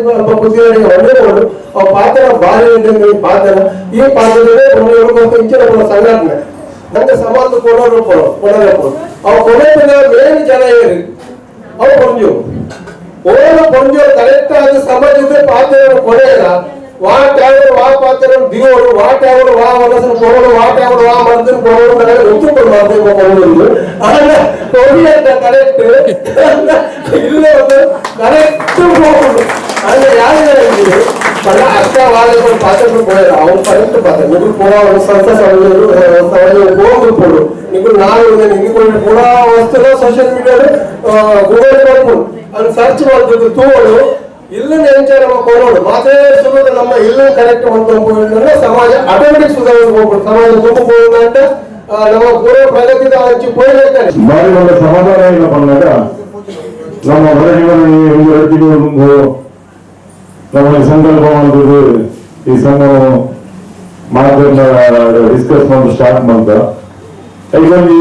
ಬುದ್ಧಿಗಳಿಗೆ ಒಳ್ಳೆಯವರು ಆ ಪಾತ್ರ ಬಾರಿ ಪಾತ್ರ. ಈ ಪಾತ್ರದಲ್ಲೇ ಒಂದು ಇಂಚಿನ ಒಂದು ಸಂಘಟನೆ. ನಂಗೆ ಸಮಾಜ ಕೊಡೋರು ಕೊಡೋರು ಅವು ಕೊನೆಯ ಮೇನ್ ಜನ ಏರಿ ಅವು ಪೊಂಜು ಓನು ಪೊಂಜು ಕರೆಕ್ಟ್ ಆದ ಸಮಾಜದ ಪಾತ್ರ ಕೊನೆಯಲ್ಲ ವಾಟ್ ಯಾವರು ವಾ ಪಾತ್ರ ದಿಗೋಡು ವಾಟ್ ಯಾವರು ವಾ ವನಸನ ಕೊಡೋಡು ವಾಟ್ ಯಾವರು ವಾ ಮಂದಿನ ಕೊಡೋಡು ನನಗೆ ಒತ್ತುಕೊಂಡು ಮಾಡ್ಬೇಕು ಕೊಡೋದು ಆಗ ಕೊಡಿ ಅಂತ ಕರೆಕ್ಟ್ ಇಲ್ಲೇ ಒಂದು ಕರೆಕ್ಟ್ ಹೋಗುದು ಅಂದ್ರೆ ಯಾರು ಪಡ ಅಕ್ಕ ವಾದಗಳು ಪಾತ್ರಗಳು ಕೊಡಲ್ಲ ಅವ್ರು ಕರೆಕ್ಟ್ ಪಾತ್ರ ನೀವು ಪೂರ ಸಂತ ಹೋಗಿ ಕೊಡು ನೀವು ನಾನು ನಿಮಗೆ ಪೂರ ವಸ್ತುನ ಸೋಷಿಯಲ್ ಮೀಡಿಯಾದಲ್ಲಿ ಗೂಗಲ್ ಮಾಡ್ಕೊಂಡು ಅದನ್ನ ಸರ್ಚ್ ಮಾಡ್ತಿದ್ರು ತೂಗಳು ಇಲ್ಲ ನೆಂಚ ನಮ್ಮ ಕೊಡೋಡು ಮಾತೇ ಸುಮ್ಮನೆ ನಮ್ಮ ಇಲ್ಲ ಕರೆಕ್ಟ್ ಮಾಡ್ಕೊಂಡು ಸಮಾಜ ಆಟೋಮೆಟಿಕ್ ಸುಧಾರಣೆ ಹೋಗ್ಬೋದು ಸಮಾಜ ತುಂಬ ಅಂತ ನಮ್ಮ ಪೂರ್ವ ಪ್ರಗತಿದ ಹಂಚಿ ಹೋಗ್ಬೇಕಾನೆ ಬಾರಿ ಒಂದು ಸಮಾಧಾನ ಇಲ್ಲ ಬಂದಾಗ ನಮ್ಮ ಹೊರಗಿನ ಒಂದು ರೀತಿಗೆ ಒಂದು ನಮ್ಮ ಈ ಸಂಕಲ್ಪ ಮಾಡಿದ್ರು ಈ ಸಂಘ ಮಾತನ್ನ ಡಿಸ್ಕಸ್ ಮಾಡಿ ಸ್ಟಾರ್ಟ್ ಮಾಡ್ದ ಇದರಲ್ಲಿ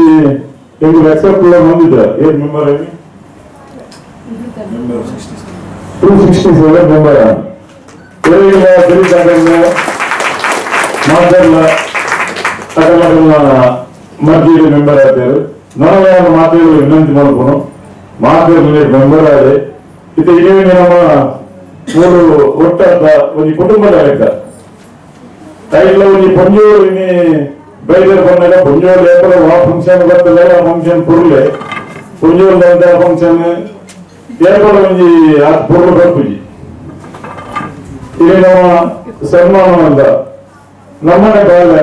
ನಿಮ್ಗೆ ಎಕ್ಸೆಪ್ಟ್ ಬಂದಿದೆ ಏನ್ member two sixty seven member ಕೆಲವಿಲ್ಲ ತಿಳಿದಾಗಲ್ಲ ಮಾತಲ್ಲ ಅದೆಲ್ಲ ಮರ್ಜಿಗೆ ಮೆಂಬರ್ ಆದ್ರು. ನಾವು ಯಾರು ಮಾತಾಡಲು ವಿನಂತಿ ಮಾಡ್ಕೊಂಡು ಮಾತಾಡಲಿ ಮೆಂಬರ್ ಆದ್ರೆ. ಇದು ಇದೇ ನಮ್ಮ ಮೂರು ಒಟ್ಟಾದ ಒಂದು ಕುಟುಂಬದ ಲೆಕ್ಕ ಕೈಲ ಒಂದು ಪಂಜೂರು ಇನ್ನಿ ಬೈದರ್ ಬಂದಾಗ ಏಪಲ ಆ ಫಂಕ್ಷನ್ ಬರ್ತದೆ ಆ ಫಂಕ್ಷನ್ ಫಂಕ್ಷನ್ ಒಂಜಿ ಆ ಪುರ್ಲು ಬರ್ಪುಜಿ ಇಲ್ಲಿ ನಮ್ಮ ಸನ್ಮಾನ ಅಂತ ನಮ್ಮನೆ ಕಾಲ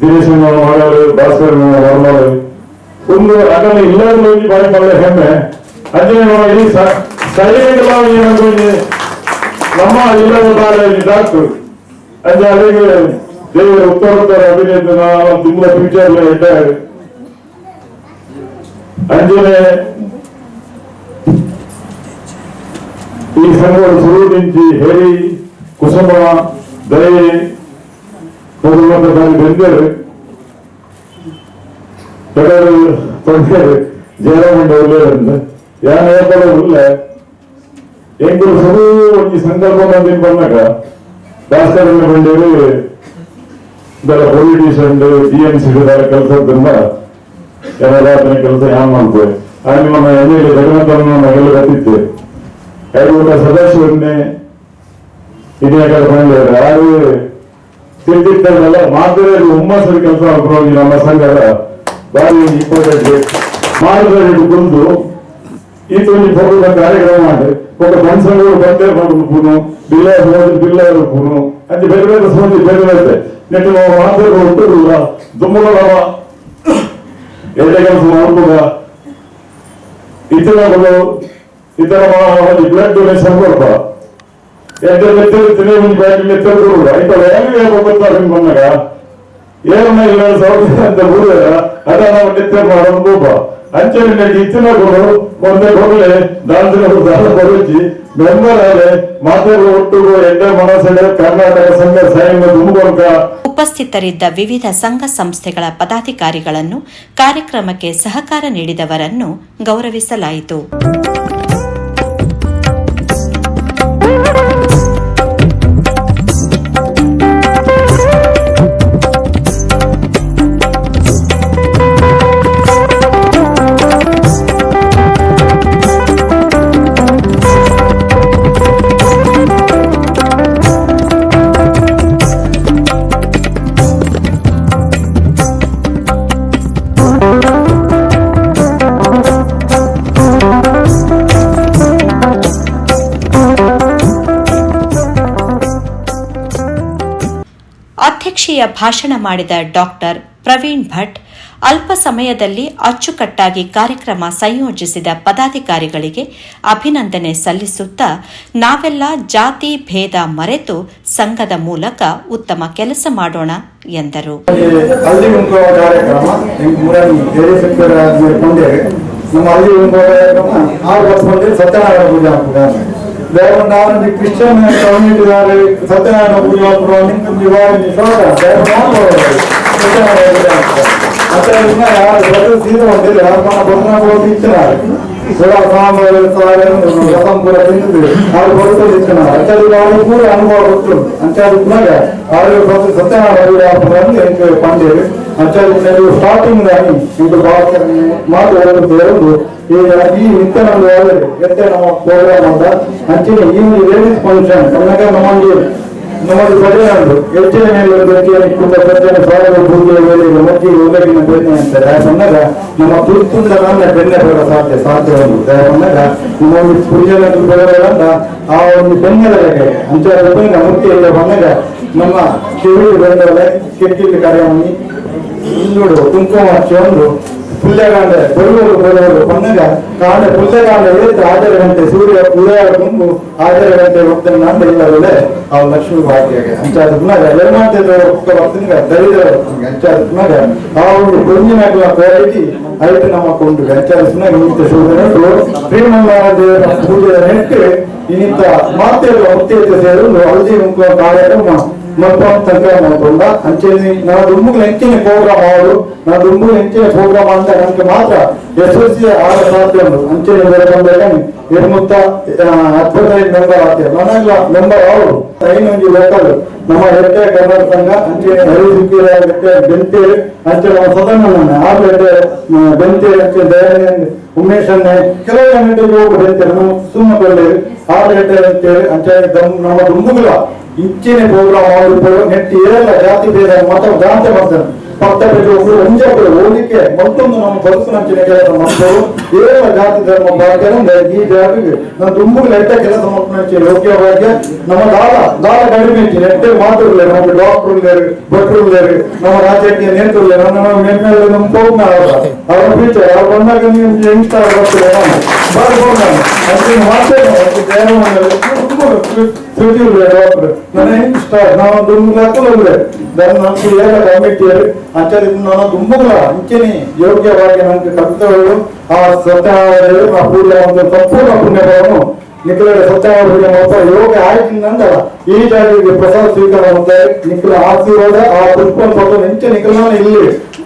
ದಿನೇಶ್ ಮಾಡೋರು ಭಾಸ್ಕರ್ ಮಾಡೋರು ಒಂದು ಅದನ್ನು ಇಲ್ಲದ ಬಾರಿ ಬಲ್ಲ ಹೆಮ್ಮೆ. ಅದೇ ಇಲ್ಲಿ ಸೈಲೆಂಟ್ ಏನಂದ್ರೆ ನಮ್ಮ ಇಲ್ಲದ ಬಾಳೆ ಡಾಕ್ಟರ್ ಅದೇ ಅಲ್ಲಿಗೆ ದೇವರ ಉತ್ತರೋತ್ತರ ಅಭಿನಂದನ ತಿಂಗಳ ಫ್ಯೂಚರ್ ಇದ್ದಾರೆ. ಅಂಜನೆ ಈ ಸಂಘಗಳು ಸುರುವಿನಿಂದ ಹೇಳಿ ಕುಸುಮ ದಯೆ ಬಂದರು ತಂದರು ಕೆಲಸದಿಂದ ಕೆಲಸ ಯಾವ ಮಾಡ್ತೇವೆ ನಮ್ಮ ನಾವೆಲ್ಲ ಕತ್ತಿತ್ತು ಐದು ಸದಸ್ಯರನ್ನೇ ಇದೇ ಕಡೆ ಬಂದಿದ್ದಾರೆ ಹಾಗೆ ತಿಂತಿದ್ದಲ್ಲ ಮಾತ್ರ ಹುಮ್ಮಸ್ಸಲ್ಲಿ ಕೆಲಸ ಮಾಡ್ಕೊಂಡು ನಮ್ಮ ಸಂಘದ ಬಾರಿ ಇಂಪಾರ್ಟೆಂಟ್ ಮಾಡಿದ್ರೆ ಕುಂದು ಈ ತೊಂದು ಹೋಗುವ ಕಾರ್ಯಕ್ರಮ ಮಾಡಿ ఒక మనుషులు ಬಂದೇ ಮಾಡ್ಬಿಡ್ನು ಬಿಲ್ಲರ್ ಹೋಗಿ ಬಿಲ್ಲರ್ ಹೋಗ್ನು ಅದು ಬೇರೆ ಬೇರೆ ಸೋದಿ ಬೇರೆ ಬೇರೆ ನೆಟ್ಟು ಮಾತ್ರ ಹೊಟ್ಟುಲ್ಲ ದುಮ್ಮಗಳವ ಎಡೆ ಕೆಲಸ ಮಾಡ್ಬೋದ ಇದರ ತರ ಒಂದು ಬ್ಲಡ್ ಡೊನೇಷನ್ ಕೊಡ್ಬ ಎದ್ದ ಎತ್ತಿರ್ತೀನಿ ಒಂದು ಬ್ಯಾಟಿಂಗ್ ಎತ್ತಿರ್ಬೋದು ಆಯ್ತು ಹೆಂಗ್ ಹೇಳ್ಬೇಕಂತಾರ ಏನನ್ನ ಇಲ್ಲ ಸೌಕರ್ಯ ಅಂತ ಹುಡುಗ ಅದ ನಾವು ನಿತ್ಯ ಮಾಡೋದು ಗೋಪ ಅಂಚನೆ ನೆಗೆ ಇತ್ತಿನಗಳು ಮೊನ್ನೆ ಹೋಗ್ಲೆ ದಾಂಧಗಳು ದಾನ ಬರುಜಿ ಮೆಂಬರ್ ಆದ್ರೆ ಮಾತೆಗಳು ಒಟ್ಟು ಎಡ್ಡೆ ಮನಸ್ಸೆಡೆ ಕರ್ನಾಟಕ ಸಂಘ ಉಪಸ್ಥಿತರಿದ್ದ ವಿವಿಧ ಸಂಘ ಸಂಸ್ಥೆಗಳ ಪದಾಧಿಕಾರಿಗಳನ್ನು ಕಾರ್ಯಕ್ರಮಕ್ಕೆ ಸಹಕಾರ ನೀಡಿದವರನ್ನು ಗೌರವಿಸಲಾಯಿತು. ಭಾಷಣ ಮಾಡಿದ ಡಾಕ್ಟರ್ ಪ್ರವೀಣ್ ಭಟ್, ಅಲ್ಪ ಸಮಯದಲ್ಲಿ ಅಚ್ಚುಕಟ್ಟಾಗಿ ಕಾರ್ಯಕ್ರಮ ಸಂಯೋಜಿಸಿದ ಪದಾಧಿಕಾರಿಗಳಿಗೆ ಅಭಿನಂದನೆ ಸಲ್ಲಿಸುತ್ತಾ ನಾವೆಲ್ಲ ಜಾತಿ ಭೇದ ಮರೆತು ಸಂಘದ ಮೂಲಕ ಉತ್ತಮ ಕೆಲಸ ಮಾಡೋಣ ಎಂದರು. ಹಳ್ಳಿ ಉಂಕುವ ಕಾರ್ಯಕ್ರಮ ಆರು ವರ್ಷ ಬಂದ್ರೆ ಸತ್ಯನಾರಾಯಣ ಪೂಜೆ ಹಾಕುದ ದೇವರನ್ನ ಅವನಿಗೆ ಕ್ರಿಶ್ಚಿಯನ್ ಕಮ್ಯುನಿಟಿ ಸತ್ಯನಾರಾಯಣ ಪೂಜೆ ಹಾಕುವ ನಿಂತು ನಿವಾರಣೆ ಸತ್ಯನಾರಾಯಣ ಪೂಜೆ ಹಾಕ್ತಾರೆ ಮತ್ತೆ ಇನ್ನ ಯಾರು ಬದು ಸೀದ ಬಂದಿಲ್ಲ ಯಾರು ಬಂದ ಹೋಗಿ ಇಚ್ಚಿನಾರೆ ಸುರ ಸಾಂಬಾರು ಸಾರು ನೀವು ಸ್ಟಾರ್ಟಿಂಗ್ ದಾನಿ ಇದು ಮಾತು ಹೇಳುದು ಈಗ ಈ ನಿತ್ಯಾನಂದ ಅವರೇ ಎತ್ತೆ ನಮ್ಮ ಪ್ರೋಗ್ರಾಮ್ ಅಂಚಿನ ಈ ಲೇಡೀಸ್ ಫಂಕ್ಷನ್ ನಮಗೆ ನಮ್ಮದು ಪಡೆಯಲು ಹೆಚ್ಚಿನ ಮೇಲೆ ವ್ಯಕ್ತಿಯ ಕುಟುಂಬ ಪ್ರತಿಯನ್ನು ಸಾವಿರ ಪೂಜೆ ವೇಳೆಗೆ ಮಜ್ಜಿ ಅಂತಾರೆ ಬಂದಾಗ ನಮ್ಮ ತುರ್ತುಂದ ಬೆನ್ನೆ ಬರೋ ಸಾಧ್ಯ ಸಾಧ್ಯ ಬಂದಾಗ ಒಂದು ಆ ಒಂದು ಬೆನ್ನೆಲಗೆ ಅಂಚಾರ ಮುಕ್ತಿಯಲ್ಲಿ ಬಂದಾಗ ನಮ್ಮ ಕಿವಿ ಕೆಟ್ಟಿಗೆ ಕಾರ್ಯವನ್ನು ಇನ್ನೋಡು ಕುಂಕುಮ ಹಚ್ಚೊಂದು ಪುಲ್ಯಗಾಂಡ ಬರುವರು ಬರುವರು ಬಂದಾಗ ಕಾಂಡ, ಪುಲ್ಯಗಾಂಡ ಏತ್ರ ಆದರ ಗಂಟೆ ಸೂರ್ಯ ಉದಯ ತುಂಬು ಆಧಾರ ಗಂಟೆ ಹೋಗ್ತಾನೆ ನಂದ ಇಲ್ಲವೇ ಅವ್ ಲಕ್ಷ್ಮೀ ಭಾಗ್ಯಗೆ ಅಂಚಾದ ಪುನಃ ಎಲ್ಲಮಾಂತದ ಭಕ್ತನಿಗೆ ದರಿದ್ರ ಅಂಚಾದ ಪುನಃ ಆ ಒಂದು ಕೊಂಜಿನ ಕ್ವಾಲಿಟಿ ಐದು ನಮ್ಮ ಕೊಂಡು ಅಂಚಾದ ಪುನಃ ನಿಮಿತ್ತ ಶೋಧನೆಗಳು ಶ್ರೀಮಂಗಾರ ದೇವರ ಪೂಜೆ ನೆಟ್ಟು ಇನ್ನಿತ್ತ ಮಾತೆಲ್ಲ ಮುತ್ತೈತೆ ಸೇರಲು ಮುಖ ಕಾರ್ಯಕ್ರಮ మొత్తం తగ్గామవుతుందా అంచేది నా దుమ్ముకు ఎంచిన ప్రోగ్రామ్ అవడు నా దుమ్ముకు ఎంచిన ప్రోగ్రామ్ అంతా కనుక మాత్ర ಯಶಸ್ವಿ ಆದ ಸಾಧ್ಯ ಉಂಟು. ಅಂಚಿನ ಬಂದಾಗ ನಿರ್ಮುಕ್ತ ಅದ್ಭುತವಾಗಿ ಮೆಂಬರ್ ಆಗ್ತೇವೆ. ಮನೆಲ್ಲ ಮೆಂಬರ್ ಅವರು. ಐನೊಂದು ಲೋಕಲ್ ನಮ್ಮ ಎಟ್ಟೆ ಕನ್ನಡ ಸಂಘ ಅಂಚಿನ ಹರಿದಿಕ್ಕಿರ ಎಟ್ಟೆ ಬೆಂತೇರಿ ಅಂಚಿನ ಸದನ ಆರು ಎಟ್ಟೆ ಬೆಂತೇರಿ ಅಂಚಿನ ದಯನೆ ಉಮೇಶನ್ನೇ ಕೆಲವು ಗಂಟೆಗೆ ಹೋಗಿ ಬೆಂತೇರಿ. ನಮ್ಮ ಸುಮ್ಮನೆ ಬೆಳ್ಳಿ ಆರು ಎಟ್ಟೆ ಅಂಚೆ ನಮ್ಮ ದುಂಬುಗಳ ಇಚ್ಚಿನ ಪ್ರೋಗ್ರಾಮ್ ಅವರು ನೆಟ್ಟಿ ಇರಲ್ಲ, ಜಾತಿ ಭೇದ, ಮತ ಜಾತಿ ಮಾಡ್ತಾರೆ. ಪಕ್ಕ ಬಿಟ್ಟು ಒಂಜಾಪುರ ಓದಿಕೆ ಮತ್ತೊಂದು ನಮ್ಮ ಬದುಕಿನಂಚಿನ ಕೆಲಸ ಮಕ್ಕಳು ಏರೆಲ್ಲ ಜಾತಿ ಧರ್ಮ ಭಾಗ್ಯ ಈ ಜಾತಿಗೆ ನಾನು ತುಂಬು ನೆಟ್ಟ ಕೆಲಸ ಮಾಡ್ಕೊಂಡು ಯೋಗ್ಯವಾಗಿ ನಮ್ಮ ದಾಲ ದಾಲ ಕಡಿಮೆ ಇತ್ತು. ನೆಟ್ಟೆ ಮಾತುಗಳೇ ನಮ್ಮ ಡಾಕ್ಟರ್ ಇದ್ದಾರೆ ಭಟ್ರು ಇದ್ದಾರೆ ನಮ್ಮ ರಾಜಕೀಯ ನೇತೃತ್ವ ನನ್ನ ನೆಟ್ಟಿನಲ್ಲಿ ನಮ್ಮ ಪೌರ್ಣ ಅವರ. ಅವರ ಅವ್ರು ಬಂದಾಗ ನೀವು ಯಂಗ್ಸ್ಟರ್ ಬರ್ತೀರ? ಬರ್ಬೋದು ನಾನು ಅದಕ್ಕೆ ಮಾತೇ ಹಾಕೋದು ಒಬ್ರು ನನ್ನ ಇಷ್ಟ ನಾವು ದುಮ್ಮಿಗೆ ಹಾಕೋದಲ್ರೆ ನನ್ನ ನಮ್ಗೆ ಏನ ಆಚಾರ್ಯ ನಾನು ಅಂಚೆನಿ ಯೋಗ್ಯವಾಗಿ ನಮ್ಗೆ ಕರ್ತವ್ಯಗಳು ಆ ಸ್ವತಃ ಆ ಒಂದು ಸಂಪೂರ್ಣ ಪುಣ್ಯಗಳನ್ನು ನಿಖಿಲ ಸತ್ಯವಾದ ಮೊತ್ತ ಯೋಗ ಆಯ್ತು ಈ ಜಾತಿಗೆ ಪ್ರಸಾದ ಸ್ವೀಕಾರ ಮಾಡ್ತಾರೆ ನಿಖಿಲ ಆಶೀರ್ವಾದ, ಆ ಪುಷ್ಪ ಕೊಟ್ಟು ನಿಂಚೆ ನಿಖಿಲನ ಇಲ್ಲಿ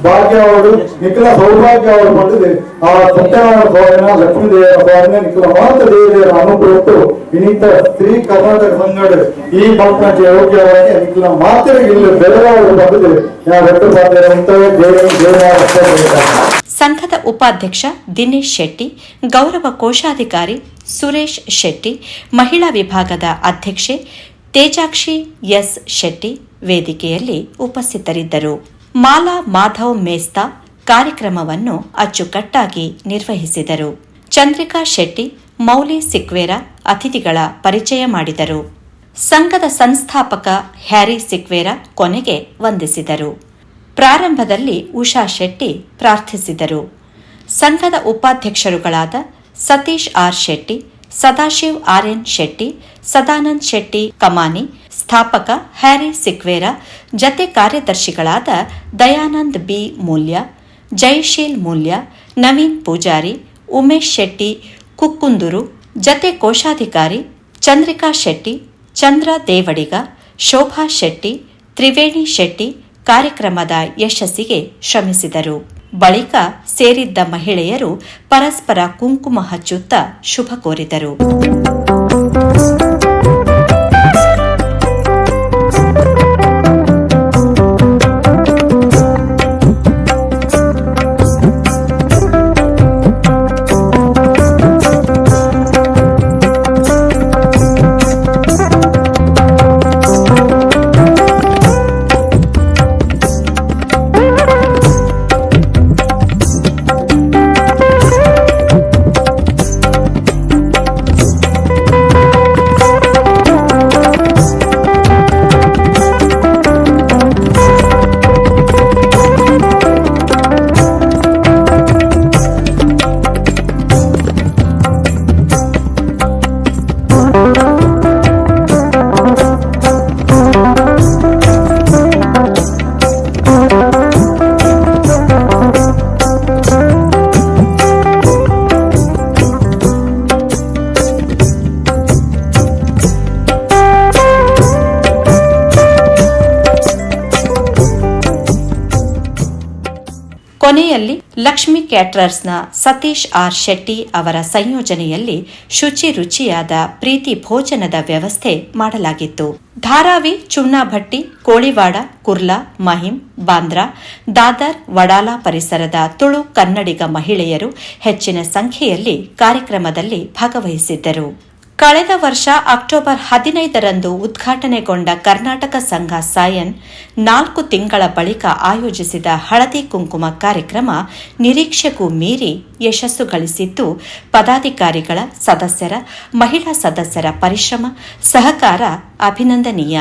ಭಾಗ್ಯ ಅವರು, ನಿಖಿಲ ಸೌಭಾಗ್ಯ ಅವರು ಪಡೆದು ಆ ಸತ್ಯನಾರಾಯಣ ಸ್ವಾಮಿನ ಲಕ್ಷ್ಮೀ ದೇವರ ಸ್ವಾಮಿನ ನಿಖಿಲ ಮಾತ ದೇವಿಯರ ಅನುಗ್ರಹಟ್ಟು ಇನ್ನಿತ ಶ್ರೀ ಕರ್ನಾಟಕ ಸಂಘದ ಈ ಪಂಪನಕ್ಕೆ ಯೋಗ್ಯವಾಗಿ ನಿಖಿಲ ಮಾತ್ರ ಇಲ್ಲಿ ಬೆಳಗಾವಿ ಪಡೆದು ಯಾವ ವ್ಯಕ್ತ ಸಾಧ್ಯ ಅಂತ ದೇವರ ದೇವರ ಸಂಘದ ಉಪಾಧ್ಯಕ್ಷ ದಿನೇಶ್ ಶೆಟ್ಟಿ, ಗೌರವ ಕೋಶಾಧಿಕಾರಿ ಸುರೇಶ್ ಶೆಟ್ಟಿ, ಮಹಿಳಾ ವಿಭಾಗದ ಅಧ್ಯಕ್ಷೆ ತೇಜಾಕ್ಷಿ ಎಸ್ ಶೆಟ್ಟಿ ವೇದಿಕೆಯಲ್ಲಿ ಉಪಸ್ಥಿತರಿದ್ದರು. ಮಾಲಾ ಮಾಧವ್ ಮೇಸ್ತಾ ಕಾರ್ಯಕ್ರಮವನ್ನು ಅಚ್ಚುಕಟ್ಟಾಗಿ ನಿರ್ವಹಿಸಿದರು. ಚಂದ್ರಿಕಾ ಶೆಟ್ಟಿ, ಮೌಲಿ ಸಿಕ್ವೇರಾ ಅತಿಥಿಗಳ ಪರಿಚಯ ಮಾಡಿದರು. ಸಂಘದ ಸಂಸ್ಥಾಪಕ ಹ್ಯಾರಿ ಸಿಕ್ವೇರಾ ಕೊನೆಗೆ ವಂದಿಸಿದರು. ಪ್ರಾರಂಭದಲ್ಲಿ ಉಷಾ ಶೆಟ್ಟಿ ಪ್ರಾರ್ಥಿಸಿದರು. ಸಂಘದ ಉಪಾಧ್ಯಕ್ಷರುಗಳಾದ ಸತೀಶ್ ಆರ್ ಶೆಟ್ಟಿ, ಸದಾಶಿವ್ ಆರ್ಎನ್ ಶೆಟ್ಟಿ, ಸದಾನಂದ್ ಶೆಟ್ಟಿ ಕಮಾನಿ, ಸ್ಥಾಪಕ ಹ್ಯಾರಿ ಸಿಕ್ವೇರ, ಜತೆ ಕಾರ್ಯದರ್ಶಿಗಳಾದ ದಯಾನಂದ್ ಬಿ ಮೂಲ್ಯ ಜಯಶೀಲ್ ಮೂಲ್ಯ, ನವೀನ್ ಪೂಜಾರಿ, ಉಮೇಶ್ ಶೆಟ್ಟಿ, ಕುಕ್ಕುಂದೂರು, ಜತೆ ಕೋಶಾಧಿಕಾರಿ ಚಂದ್ರಿಕಾ ಶೆಟ್ಟಿ, ಚಂದ್ರ ದೇವಡಿಗ, ಶೋಭಾ ಶೆಟ್ಟಿ, ತ್ರಿವೇಣಿ ಶೆಟ್ಟಿ ಕಾರ್ಯಕ್ರಮದ ಯಶಸ್ಸಿಗೆ ಶ್ರಮಿಸಿದರು. ಬಳಿಕ ಸೇರಿದ್ದ ಮಹಿಳೆಯರು ಪರಸ್ಪರ ಕುಂಕುಮ ಹಚ್ಚುತ್ತಾ ಶುಭ ಕೋರಿದರು. ಕ್ಯಾಟರರ್ಸ್ನ ಸತೀಶ್ ಆರ್ ಶೆಟ್ಟಿ ಅವರ ಸಂಯೋಜನೆಯಲ್ಲಿ ಶುಚಿ ರುಚಿಯಾದ ಪ್ರೀತಿ ಭೋಜನದ ವ್ಯವಸ್ಥೆ ಮಾಡಲಾಗಿತ್ತು. ಧಾರಾವಿ, ಚುಣ್ಣಾಭಟ್ಟಿ, ಕೋಳಿವಾಡ, ಕುರ್ಲಾ ಮಹಿಂ ಬಾಂದ್ರಾ, ದಾದರ್, ವಡಾಲಾ ಪರಿಸರದ ತುಳು ಕನ್ನಡಿಗ ಮಹಿಳೆಯರು ಹೆಚ್ಚಿನ ಸಂಖ್ಯೆಯಲ್ಲಿ ಕಾರ್ಯಕ್ರಮದಲ್ಲಿ ಭಾಗವಹಿಸಿದ್ದರು. ಕಳೆದ ವರ್ಷ ಅಕ್ಟೋಬರ್ ಹದಿನೈದರಂದು ಉದ್ಘಾಟನೆಗೊಂಡ ಕರ್ನಾಟಕ ಸಂಘ ಸಾಯನ್ ನಾಲ್ಕು ತಿಂಗಳ ಬಳಿಕ ಆಯೋಜಿಸಿದ ಹಳದಿ ಕುಂಕುಮ ಕಾರ್ಯಕ್ರಮ ನಿರೀಕ್ಷೆಗೂ ಮೀರಿ ಯಶಸ್ಸು ಗಳಿಸಿದ್ದು, ಪದಾಧಿಕಾರಿಗಳ ಸದಸ್ಯರ, ಮಹಿಳಾ ಸದಸ್ಯರ ಪರಿಶ್ರಮ, ಸಹಕಾರ ಅಭಿನಂದನೀಯ.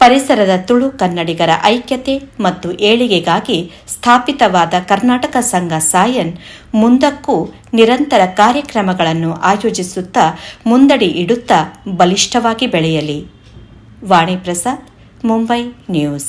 ಪರಿಸರದ ತುಳು ಕನ್ನಡಿಗರ ಐಕ್ಯತೆ ಮತ್ತು ಏಳಿಗೆಗಾಗಿ ಸ್ಥಾಪಿತವಾದ ಕರ್ನಾಟಕ ಸಂಘ ಸಾಯನ್ ಮುಂದಕ್ಕೂ ನಿರಂತರ ಕಾರ್ಯಕ್ರಮಗಳನ್ನು ಆಯೋಜಿಸುತ್ತಾ ಮುಂದಡಿ ಇಡುತ್ತಾ ಬಲಿಷ್ಠವಾಗಿ ಬೆಳೆಯಲಿ. ವಾಣಿ ಪ್ರಸಾದ್, ಮುಂಬೈ ನ್ಯೂಸ್.